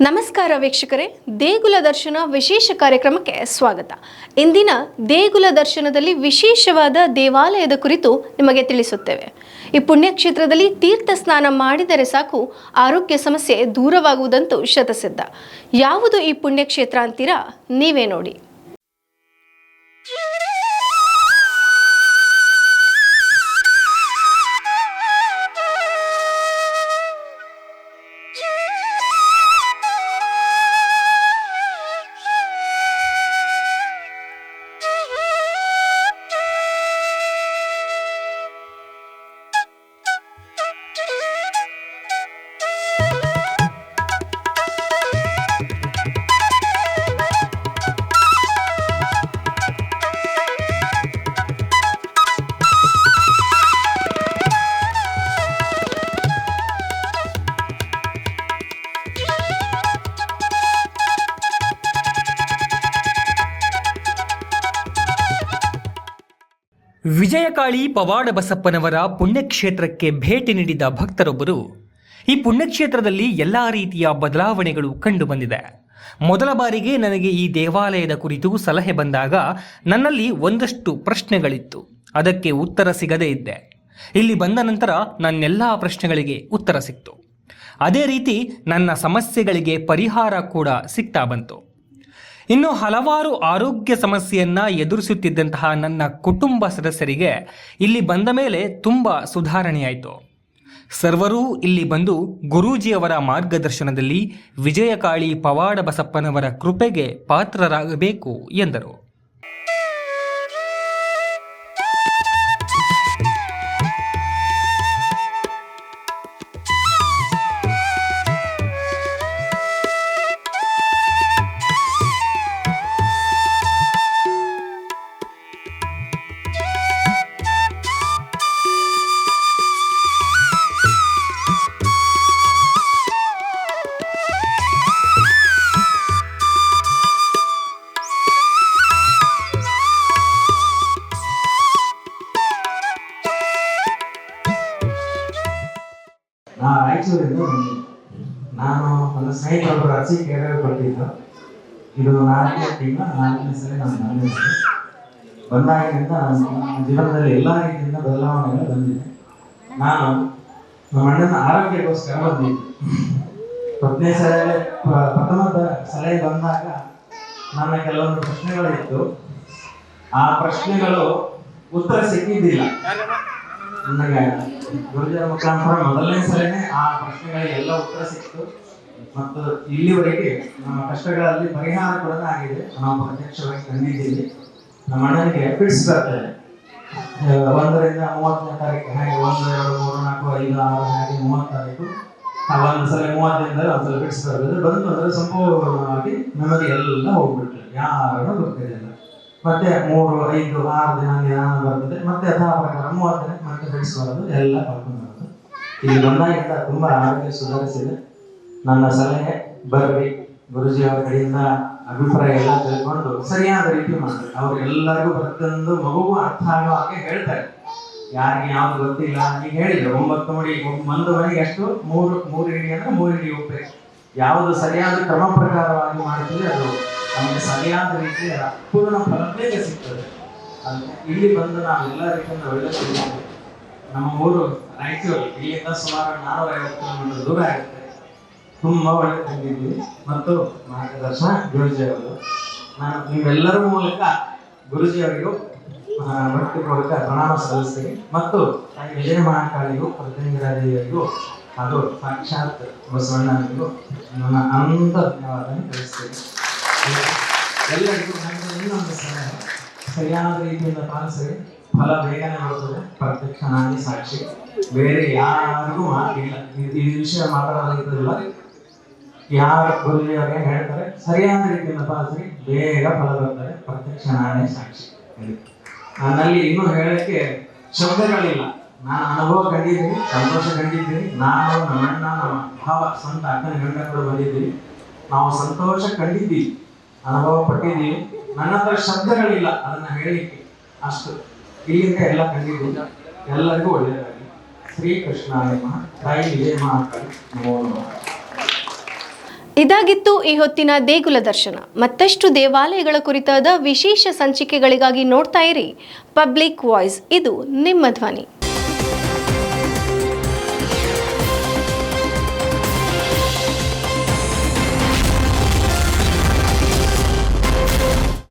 ನಮಸ್ಕಾರ ವೀಕ್ಷಕರೇ, ದೇಗುಲ ದರ್ಶನ ವಿಶೇಷ ಕಾರ್ಯಕ್ರಮಕ್ಕೆ ಸ್ವಾಗತ. ಇಂದಿನ ದೇಗುಲ ದರ್ಶನದಲ್ಲಿ ವಿಶೇಷವಾದ ದೇವಾಲಯದ ಕುರಿತು ನಿಮಗೆ ತಿಳಿಸುತ್ತೇವೆ. ಈ ಪುಣ್ಯಕ್ಷೇತ್ರದಲ್ಲಿ ತೀರ್ಥ ಸ್ನಾನ ಮಾಡಿದರೆ ಸಾಕು, ಆರೋಗ್ಯ ಸಮಸ್ಯೆ ದೂರವಾಗುವುದಂತೂ ಶತಸಿದ್ಧ. ಯಾವುದು ಈ ಪುಣ್ಯಕ್ಷೇತ್ರ ಅಂತೀರಾ? ನೀವೇ ನೋಡಿ. ವಿಜಯಕಾಳಿ ಪವಾಡ ಬಸಪ್ಪನವರ ಪುಣ್ಯಕ್ಷೇತ್ರಕ್ಕೆ ಭೇಟಿ ನೀಡಿದ ಭಕ್ತರೊಬ್ಬರು, ಈ ಪುಣ್ಯಕ್ಷೇತ್ರದಲ್ಲಿ ಎಲ್ಲ ರೀತಿಯ ಬದಲಾವಣೆಗಳು ಕಂಡುಬಂದಿದೆ. ಮೊದಲ ಬಾರಿಗೆ ನನಗೆ ಈ ದೇವಾಲಯದ ಕುರಿತು ಸಲಹೆ ಬಂದಾಗ ನನ್ನಲ್ಲಿ ಒಂದಷ್ಟು ಪ್ರಶ್ನೆಗಳಿತ್ತು. ಅದಕ್ಕೆ ಉತ್ತರ ಸಿಗದೇ ಇದ್ದೆ. ಇಲ್ಲಿ ಬಂದ ನಂತರ ನನ್ನೆಲ್ಲ ಪ್ರಶ್ನೆಗಳಿಗೆ ಉತ್ತರ ಸಿಕ್ತು. ಅದೇ ರೀತಿ ನನ್ನ ಸಮಸ್ಯೆಗಳಿಗೆ ಪರಿಹಾರ ಕೂಡ ಸಿಗ್ತಾ ಬಂತು. ಇನ್ನು ಹಲವಾರು ಆರೋಗ್ಯ ಸಮಸ್ಯೆಯನ್ನ ಎದುರಿಸುತ್ತಿದ್ದಂತಹ ನನ್ನ ಕುಟುಂಬ ಸದಸ್ಯರಿಗೆ ಇಲ್ಲಿ ಬಂದ ಮೇಲೆ ತುಂಬ ಸುಧಾರಣೆಯಾಯಿತು. ಸರ್ವರೂ ಇಲ್ಲಿ ಬಂದು ಗುರೂಜಿಯವರ ಮಾರ್ಗದರ್ಶನದಲ್ಲಿ ವಿಜಯಕಾಳಿ ಪವಾಡ ಬಸಪ್ಪನವರ ಕೃಪೆಗೆ ಪಾತ್ರರಾಗಬೇಕು ಎಂದರು. ನಾ ರಾಯಚೂರಿಂದ ಬಂದೆ. ನಾನು ನನ್ನ ಸ್ನೇಹಿತರೊಬ್ಬರು ಅರ್ಜಿ ಕೇರಳ ಕೊಟ್ಟಿದ್ದು ಇದು ನಾಲ್ಕನೇ ತಿಂಗಳ, ನಾಲ್ಕನೇ ಸಲ ನಾನು ಬಂದಿದ್ದೆ ಬಂದಾಗಿನಿಂದ ನನ್ನ ಜೀವನದಲ್ಲಿ ಎಲ್ಲ ರೀತಿಯಿಂದ ಬದಲಾವಣೆಗಳು ಬಂದಿದೆ ನಾನು ನಮ್ಮ ಅಣ್ಣನ ಆರೋಗ್ಯಕ್ಕೋಸ್ಕರ ಬಂದಿದ್ದೆ. ಹತ್ತನೇ ಸಲ ಪ್ರಥಮ ಸಲಹೆ ಬಂದಾಗ ನನ್ನ ಕೆಲವೊಂದು ಪ್ರಶ್ನೆಗಳಿತ್ತು. ಆ ಪ್ರಶ್ನೆಗಳು ಉತ್ತರ ಸಿಕ್ಕಿದ್ದಿಲ್ಲ. ನನಗೆ ಗುರುಜರ ಮುಖಾಂತರ ಮೊದಲನೇ ಸಲನೇ ಆ ಪ್ರಶ್ನೆಗಳಿಗೆ ಎಲ್ಲ ಉತ್ತರ ಸಿಕ್ತು ಮತ್ತು ಇಲ್ಲಿವರೆಗೆ ನಮ್ಮ ಕಷ್ಟಗಳಲ್ಲಿ ಪರಿಹಾರ ಕೂಡ ಆಗಿದೆ ನಾವು ಪ್ರತ್ಯಕ್ಷವಾಗಿ ತಂದಿದ್ದೀವಿ ನಮ್ಮ ಅಣ್ಣನಿಗೆ ಎಪಿಡ್ಸ್ ಬರ್ತದೆ ಒಂದರಿಂದ ಮೂವತ್ತನೇ ತಾರೀಕು, ಹಾಗೆ ಒಂದು, ಎರಡು, ಮೂರು, ನಾಲ್ಕು, ಐದು, ಆರು, ಹಾಗೆ ಮೂವತ್ತು ತಾರೀಕು. ಒಂದು ಸಲ ಮೂವತ್ತರಿಂದ ಒಂದ್ಸಲ ಫಿಟ್ಸ್ ಬರ್ತದೆ ಬಂದು ಅಂದ್ರೆ ಸಂಪೂರ್ಣವಾಗಿ ನಮಗೆ ಎಲ್ಲ ಹೋಗ್ಬಿಡ್ತದೆ. ಯಾರು ಗೊತ್ತಿರಲಿಲ್ಲ. ಮತ್ತೆ ಮೂರು, ಐದು, ಆರು ದಿನ ನಿಧಾನ ಬರ್ತದೆ ಮತ್ತೆ ಯಥಾ ಪ್ರಕಾರ ಮೂವತ್ತು ಮತ್ತೆ ಎಲ್ಲ ಬರೋದು ಇಲ್ಲಿ ಬಂದಾಗಿಂದ ತುಂಬಾ ಆರೋಗ್ಯ ಸುಧಾರಿಸಿದೆ. ನನ್ನ ಸಲಹೆ, ಬರ್ರಿ. ಗುರುಜಿ ಅವರ ಕಡೆಯಿಂದ ಅಭಿಪ್ರಾಯ ಎಲ್ಲ ತಿಳ್ಕೊಂಡು ಸರಿಯಾದ ರೀತಿ ಮಾಡ್ತಾರೆ ಅವ್ರು ಎಲ್ಲರಿಗೂ ಪ್ರತಿಯೊಂದು ಮಗುಗೂ ಅರ್ಥ ಆಗೋ ಹಾಗೆ ಹೇಳ್ತಾರೆ. ಯಾರಿಗೆ ಯಾವ್ದು ಗೊತ್ತಿಲ್ಲ ಈಗ ಹೇಳಿದ್ರು. ಒಂಬತ್ತು ನೋಡಿ, ಒಂದು ಮನೆಗೆ ಎಷ್ಟು? ಮೂರು ಮೂರು ಇಡಿ ಅಂದ್ರೆ ಮೂರು ಇಡಿ ಉಪ್ಪೆ. ಯಾವುದು ಸರಿಯಾದ ಕ್ರಮ ಪ್ರಕಾರವಾಗಿ ಮಾಡ್ತೀವಿ ಅದು ನಮಗೆ ಸರಿಯಾದ ರೀತಿಯ ಪೂರ್ಣ ಫಲಕ್ಕೆ ಸಿಗ್ತದೆ. ಅದಕ್ಕೆ ಇಲ್ಲಿ ಬಂದು ನಾವು ಎಲ್ಲ ರೀತಿಯಿಂದ ಒಳ್ಳೆ ನಮ್ಮ ಊರು ರಾಯಚೂರು ಇಲ್ಲಿಂದ ಸುಮಾರು ನಾನೂರ ಐವತ್ತು ಕಿಲೋಮೀಟರ್ ದೂರ ಆಗುತ್ತೆ. ತುಂಬಾ ಒಳ್ಳೆ ತಂದಿದ್ವಿ ಮತ್ತು ಮಾರ್ಗದರ್ಶನ ಗುರುಜಿ ಅವರು ನಾನು ನಿಮ್ಮೆಲ್ಲರ ಮೂಲಕ ಗುರುಜಿ ಅವರಿಗೂ ಭಕ್ತಿ ಮೂಲಕ ಪ್ರಣಾಮ ಸಲ್ಲಿಸ್ತೀನಿ. ಮತ್ತು ತಾಯಿ ವಿಜಯ ಮಹಾಕಾಳಿಗೂ ಪ್ರತಿನಿಧಿಗಳಿಗೂ ಅದು ಸಾಕ್ಷಾತ್ ಬಸವಣ್ಣನಿಗೂ ನನ್ನ ಅನಂತ ಧನ್ಯವಾದ ತಿಳಿಸ್ತೀನಿ. ಎಲ್ಲರಿಗೂ ನನ್ನ ಇನ್ನೊಂದು ಸಲಹೆ. ಸರಿಯಾದ ರೀತಿಯಿಂದ ಪಾಲಿಸಿದ್ರೆ ಫಲ ಬೇಗನೆ ಬರುತ್ತದೆ ಪ್ರತ್ಯಕ್ಷ ನಾನೇ ಸಾಕ್ಷಿ ಬೇರೆ ಯಾರಿಗೂ ಮಾತಿಲ್ಲ ಈ- ವಿಷಯ ಮಾತಾಡೋದಿಲ್ಲ ಯಾರ ಗುರುಜಿಯವರಿಗೆ ಹೇಳ್ತಾರೆ ಸರಿಯಾದ ರೀತಿಯಿಂದ ಪಾಲಿಸಿ ಬೇಗ ಫಲ ಬರ್ತಾರೆ ಪ್ರತ್ಯಕ್ಷ ನಾನೇ ಸಾಕ್ಷಿ. ನನ್ನಲ್ಲಿ ಇನ್ನೂ ಹೇಳಕ್ಕೆ ಶಬ್ದಗಳಿಲ್ಲ ನಾನು ಅನುಭವ ಕಂಡಿದ್ದೀನಿ ಸಂತೋಷ ಕಂಡಿದ್ದೀನಿ ನಾನು ನಮ್ಮಣ್ಣ ನಮ್ಮ ಭಾವ ಸ್ವಂತ ಅಕ್ಕನ ಗಂಡಗಳು ಬಂದಿದ್ದೀವಿ ನಾವು ಸಂತೋಷ ಕಂಡಿದ್ದೀವಿ ಅನುಭವ ಪಟ್ಟಿದ್ದೀವಿ ನನ್ನ ಹತ್ರ ಶಬ್ದಗಳಿಲ್ಲ ಅದನ್ನ ಹೇಳಿಕ್ಕೆ ಅಷ್ಟು ಇಲ್ಲಿಂದ ಎಲ್ಲ ಕಂಡಿದ್ದು ಎಲ್ಲರಿಗೂ ಒಳ್ಳೆಯದಾಗಿ ಶ್ರೀಕೃಷ್ಣ ತಾಯಿ ವಿಜಯ ಮಹಾಕಾಳಿ ನಮಃ. ಇದಾಗಿತ್ತು ಈ ಹೊತ್ತಿನ ದೇಗುಲ ದರ್ಶನ. ಮತ್ತಷ್ಟು ದೇವಾಲಯಗಳ ಕುರಿತಾದ ವಿಶೇಷ ಸಂಚಿಕೆಗಳಿಗಾಗಿ ನೋಡ್ತಾ ಇರಿ. ಪಬ್ಲಿಕ್ ವಾಯ್ಸ್, ಇದು ನಿಮ್ಮ ಧ್ವನಿ.